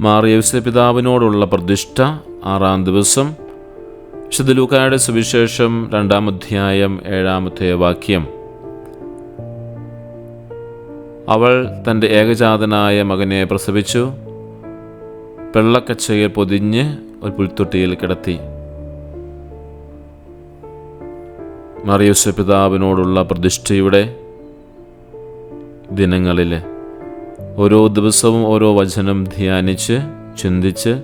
മാറിയവസ പിതാവിനോടുള്ള പ്രതിഷ്ഠ. ആറാം ദിവസം വിശുദ്ധ ലൂക്കായുടെ സുവിശേഷം രണ്ടാം അധ്യായം ഏഴാമത്തെ വാക്യം. അവൾ തന്റെ ഏകജാതനായ മകനെ പ്രസവിച്ചു. വെള്ളക്കച്ചയിൽ പൊതിഞ്ഞ് ഒരു പുൽത്തൊട്ടിയിൽ കിടത്തി. മറിയൂസ പിതാവിനോടുള്ള പ്രതിഷ്ഠയുടെ ദിനങ്ങളിൽ ഓരോ ദിവസവും ഓരോ വചനം ധ്യാനിച്ച് ചിന്തിച്ച്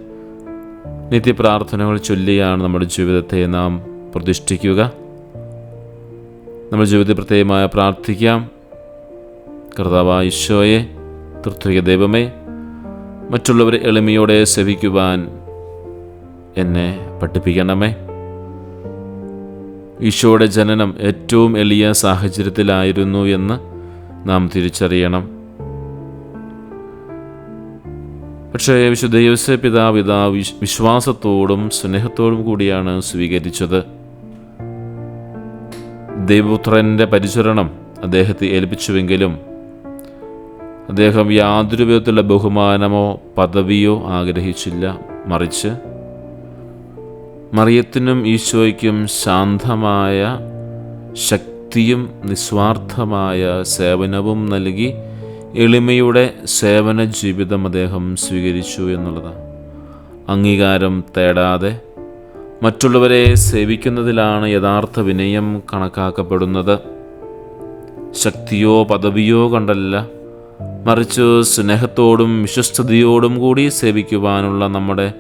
നിത്യപ്രാർത്ഥനകൾ ചൊല്ലിയാണ് നമ്മുടെ ജീവിതത്തെ നാം പ്രതിഷ്ഠിക്കുക. നമ്മുടെ ജീവിതത്തിൽ പ്രത്യേകമായ പ്രാർത്ഥിക്കാം. കർത്താവ് ഈശോയെ തൃത്വിക ദൈവമേ മറ്റുള്ളവരെ എളിമയോടെ സേവിക്കുവാൻ എന്നെ പഠിപ്പിക്കണമേ. ഈശോയുടെ ജനനം ഏറ്റവും എളിയ സാഹചര്യത്തിലായിരുന്നു എന്ന് നാം തിരിച്ചറിയണം. പക്ഷേ വിശുദ്ധ യോസെ ഇതാ വിശ്വാസത്തോടും സ്നേഹത്തോടും കൂടിയാണ് സ്വീകരിച്ചത്. ദൈവപുത്രന്റെ പരിചരണം അദ്ദേഹത്തെ ഏൽപ്പിച്ചുവെങ്കിലും അദ്ദേഹം യാതൊരു വിധത്തിലുള്ള ബഹുമാനമോ പദവിയോ ആഗ്രഹിച്ചില്ല. മറിച്ച് മറിയത്തിനും ഈശോയ്ക്കും ശാന്തമായ ശക്തിയും നിസ്വാർത്ഥമായ സേവനവും നൽകി എളിമയുടെ സേവന ജീവിതം അദ്ദേഹം സ്വീകരിച്ചു എന്നുള്ളതാണ്. അംഗീകാരം തേടാതെ മറ്റുള്ളവരെ സേവിക്കുന്നതിലാണ് യഥാർത്ഥ വിനയം കണക്കാക്കപ്പെടുന്നത്. ശക്തിയോ പദവിയോ കണ്ടല്ല മറിച്ച് സ്നേഹത്തോടും വിശ്വസ്തയോടും കൂടി സേവിക്കുവാനുള്ള നമ്മുടെ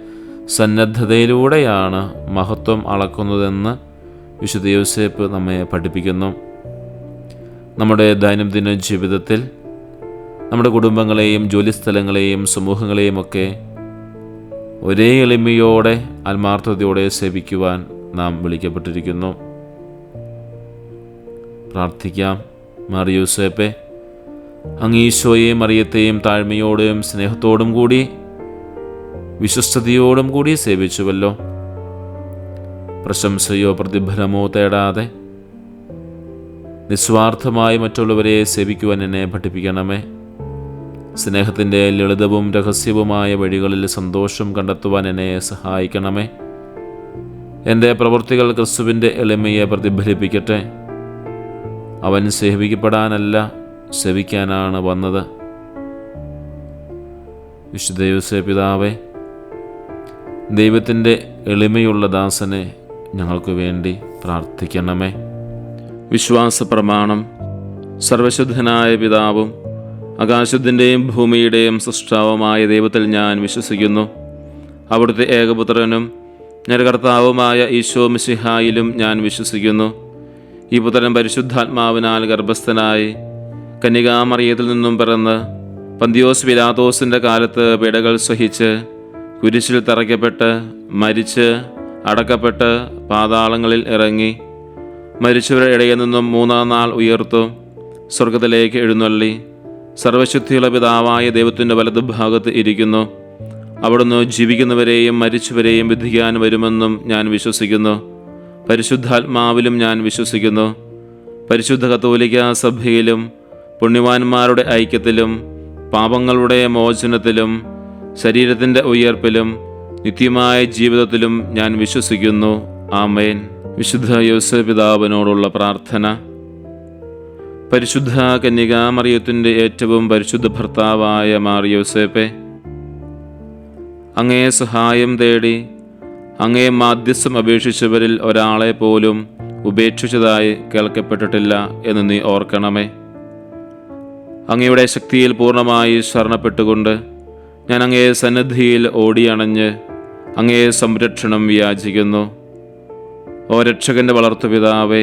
സന്നദ്ധതയിലൂടെയാണ് മഹത്വം അളക്കുന്നതെന്ന് വിശുദ്ധ യോസേപ്പ് നമ്മെ പഠിപ്പിക്കുന്നു. നമ്മുടെ ദൈനംദിന ജീവിതത്തിൽ നമ്മുടെ കുടുംബങ്ങളെയും ജോലിസ്ഥലങ്ങളെയും സമൂഹങ്ങളെയും ഒക്കെ ഒരേ എളിമയോടെ ആത്മാർത്ഥതയോടെ സേവിക്കുവാൻ നാം വിളിക്കപ്പെട്ടിരിക്കുന്നു. പ്രാർത്ഥിക്കാം. മാറിയൂസേപ്പെ അങ്ങ് ഈശോയെയും മറിയത്തെയും താഴ്മയോടും സ്നേഹത്തോടും കൂടി വിശ്വസ്തയോടും കൂടി സേവിച്ചുവല്ലോ. പ്രശംസയോ പ്രതിഫലമോ തേടാതെ നിസ്വാർത്ഥമായി മറ്റുള്ളവരെ സേവിക്കുവാൻ എന്നെ പഠിപ്പിക്കണമേ. സ്നേഹത്തിന്റെ ലളിതവും രഹസ്യവുമായ വഴികളിൽ സന്തോഷം കണ്ടെത്തുവാൻ എന്നെ സഹായിക്കണമേ. എന്റെ പ്രവൃത്തികൾ ക്രിസ്തുവിന്റെ എളിമയെ പ്രതിഫലിപ്പിക്കട്ടെ. അവൻ സേവിക്കപ്പെടാനല്ല സേവിക്കാനാണ് വന്നത്. വിശുദ്ധ പിതാവേ ദൈവത്തിന്റെ എളിമയുള്ള ദാസനെ ഞങ്ങൾക്ക് വേണ്ടി പ്രാർത്ഥിക്കണമേ. വിശ്വാസ പ്രമാണം സർവശുദ്ധനായ പിതാവും ആകാശത്തിന്റെയും ഭൂമിയുടെയും സൃഷ്ടാവുമായ ദൈവത്തിൽ ഞാൻ വിശ്വസിക്കുന്നു. അവിടുത്തെ ഏകപുത്രനും ഞരകർത്താവുമായ ഈശോ മിശിഹായിലും ഞാൻ വിശ്വസിക്കുന്നു. ഈ പുത്രൻ പരിശുദ്ധാത്മാവിനാൽ ഗർഭസ്ഥനായി കന്യകാമറിയത്തിൽ നിന്നും പിറന്ന് പന്തിയോസ് വിലാതോസിന്റെ കാലത്ത് പിടകൾ സഹിച്ച് കുരിശിൽ തറയ്ക്കപ്പെട്ട് മരിച്ച് അടക്കപ്പെട്ട് പാതാളങ്ങളിൽ ഇറങ്ങി മരിച്ചവരുടെ ഇടയിൽ നിന്നും മൂന്നാം നാൾ ഉയർത്തു സ്വർഗത്തിലേക്ക് എഴുന്നള്ളി. സർവശക്തിയുള്ള പിതാവായ ദൈവത്തിന്റെ വലതുഭാഗത്ത് ഇരിക്കുന്നു. അവിടുന്ന് ജീവിക്കുന്നവരെയും മരിച്ചവരെയും വിധിക്കാൻ വരുമെന്നും ഞാൻ വിശ്വസിക്കുന്നു. പരിശുദ്ധാത്മാവിലും ഞാൻ വിശ്വസിക്കുന്നു. പരിശുദ്ധ കത്തോലിക്ക സഭയിലും പുണ്യവാന്മാരുടെ ഐക്യത്തിലും പാപങ്ങളുടെ മോചനത്തിലും ശരീരത്തിന്റെ ഉയർപ്പിലും നിത്യമായ ജീവിതത്തിലും ഞാൻ വിശ്വസിക്കുന്നു. ആമേൻ. വിശുദ്ധ യോസ പിതാവിനോടുള്ള പ്രാർത്ഥന. പരിശുദ്ധ കന്യകാമറിയത്തിന്റെ ഏറ്റവും പരിശുദ്ധ ഭർത്താവായ മാറിയോസേപ്പെ അങ്ങേ സഹായം തേടി അങ്ങേ മാധ്യസ്ഥം അപേക്ഷിച്ചവരിൽ ഒരാളെ പോലും ഉപേക്ഷിച്ചതായി കേൾക്കപ്പെട്ടിട്ടില്ല എന്ന് നീ ഓർക്കണമേ. അങ്ങയുടെ ശക്തിയിൽ പൂർണമായി ശരണപ്പെട്ടുകൊണ്ട് ഞാൻ അങ്ങേ സന്നദ്ധിയിൽ ഓടിയണഞ്ഞ് അങ്ങേ സംരക്ഷണം യാചിക്കുന്നു ഓ രക്ഷകന്റെ വളർത്തുപിതാവേ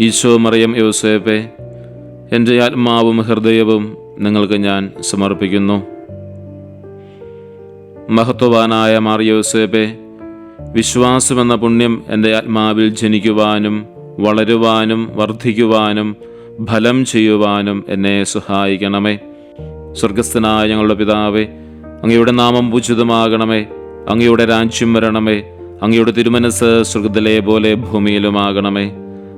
ഈശോ മറിയം യോസേപ്പെ എന്റെ ആത്മാവും ഹൃദയവും നിങ്ങൾക്ക് ഞാൻ സമർപ്പിക്കുന്നു. മഹത്വവാനായ മാറിയോസേപ്പെ വിശ്വാസമെന്ന പുണ്യം എന്റെ ആത്മാവിൽ ജനിക്കുവാനും വളരുവാനും വർദ്ധിക്കുവാനും ഫലം ചെയ്യുവാനും എന്നെ സഹായിക്കണമേ. സ്വർഗസ്ഥനായ ഞങ്ങളുടെ പിതാവേ അങ്ങയുടെ നാമം പൂജിതമാകണമേ അങ്ങയുടെ രാജ്യം വരണമേ അങ്ങയുടെ തിരുമനസ് സ്വർഗത്തിലെ പോലെ ഭൂമിയിലുമാകണമേ.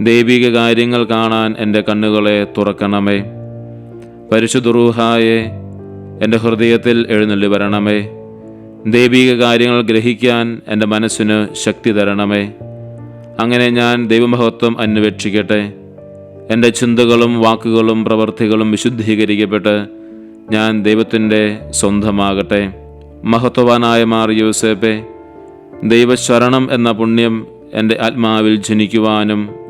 ദൈവിക കാര്യങ്ങൾ കാണാൻ എന്റെ കണ്ണുകളെ തുറക്കണമേ. പരിശുദ്ധറൂഹായെ എന്റെ ഹൃദയത്തിൽ എഴുന്നള്ളി വരണമേ. ദൈവിക കാര്യങ്ങൾ ഗ്രഹിക്കാൻ എന്റെ മനസ്സിന് ശക്തി തരണമേ. അങ്ങനെ ഞാൻ ദൈവമഹത്വം അന്വേഷിക്കട്ടെ. എന്റെ ചിന്തകളും വാക്കുകളും പ്രവൃത്തികളും വിശുദ്ധീകരിക്കപ്പെട്ട് ഞാൻ ദൈവത്തിന്റെ സ്വന്തമാകട്ടെ. മഹത്വവാനായ മാർ യൂസേപ്പെ ദൈവശരണം എന്ന പുണ്യം എന്റെ ആത്മാവിൽ ജനിക്കുവാനും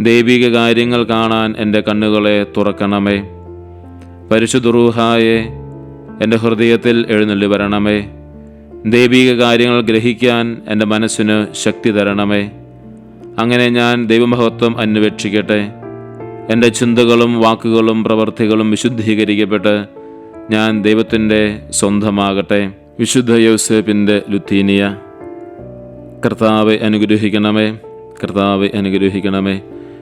ദൈവിക കാര്യങ്ങൾ കാണാൻ എന്റെ കണ്ണുകളെ തുറക്കണമേ. പരിശുദ്ധറൂഹായെ എന്റെ ഹൃദയത്തിൽ എഴുന്നള്ളി വരണമേ. ദൈവിക കാര്യങ്ങൾ ഗ്രഹിക്കാൻ എന്റെ മനസ്സിന് ശക്തി തരണമേ. അങ്ങനെ ഞാൻ ദൈവമഹത്വം അന്വേഷിക്കട്ടെ. എന്റെ ചിന്തകളും വാക്കുകളും പ്രവർത്തികളും വിശുദ്ധീകരിക്കപ്പെട്ട് ഞാൻ ദൈവത്തിന്റെ സ്വന്തമാകട്ടെ. വിശുദ്ധ യോസേപ്പിന്റെ ലുത്തീനിയ. കർത്താവെ അനുഗ്രഹിക്കണമേ. കർത്താവെ അനുഗ്രഹിക്കണമേ.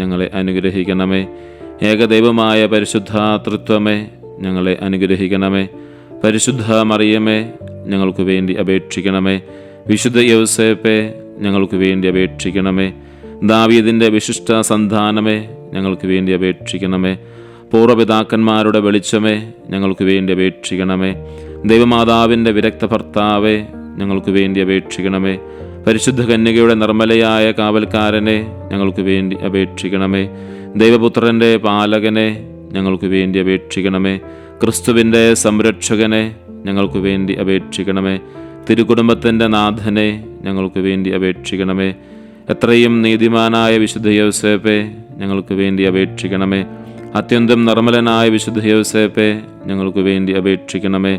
ഞങ്ങളെ അനുഗ്രഹിക്കണമേ. ഏകദൈവമായ പരിശുദ്ധാതൃത്വമേ ഞങ്ങളെ അനുഗ്രഹിക്കണമേ. പരിശുദ്ധ മറിയമേ ഞങ്ങൾക്ക് വേണ്ടി അപേക്ഷിക്കണമേ. വിശുദ്ധ യൗസേപ്പെ ഞങ്ങൾക്ക് വേണ്ടി അപേക്ഷിക്കണമേ. ദാവീദിന്റെ വിശിഷ്ട സന്താനമേ ഞങ്ങൾക്ക് വേണ്ടി അപേക്ഷിക്കണമേ. പൂർവപിതാക്കന്മാരുടെ വെളിച്ചമേ ഞങ്ങൾക്ക് വേണ്ടി അപേക്ഷിക്കണമേ. ദൈവമാതാവിന്റെ വിരക്ത ഭർത്താവേ ഞങ്ങൾക്ക് വേണ്ടി അപേക്ഷിക്കണമേ. പരിശുദ്ധ കന്യകയുടെ നിർമ്മലയായ കാവൽക്കാരനെ ഞങ്ങൾക്ക് വേണ്ടി അപേക്ഷിക്കണമേ. ദൈവപുത്രന്റെ പാലകനെ ഞങ്ങൾക്ക് വേണ്ടി അപേക്ഷിക്കണമേ. ക്രിസ്തുവിന്റെ സംരക്ഷകനെ ഞങ്ങൾക്ക് വേണ്ടി അപേക്ഷിക്കണമേ. തിരുകുടുംബത്തിന്റെ നാഥനെ ഞങ്ങൾക്ക് വേണ്ടി അപേക്ഷിക്കണമേ. എത്രയും നീതിമാനായ വിശുദ്ധ യോസേപ്പെ ഞങ്ങൾക്ക് വേണ്ടി അപേക്ഷിക്കണമേ. അത്യന്തം നിർമ്മലനായ വിശുദ്ധ യോസേപ്പെ ഞങ്ങൾക്ക് വേണ്ടി അപേക്ഷിക്കണമേ.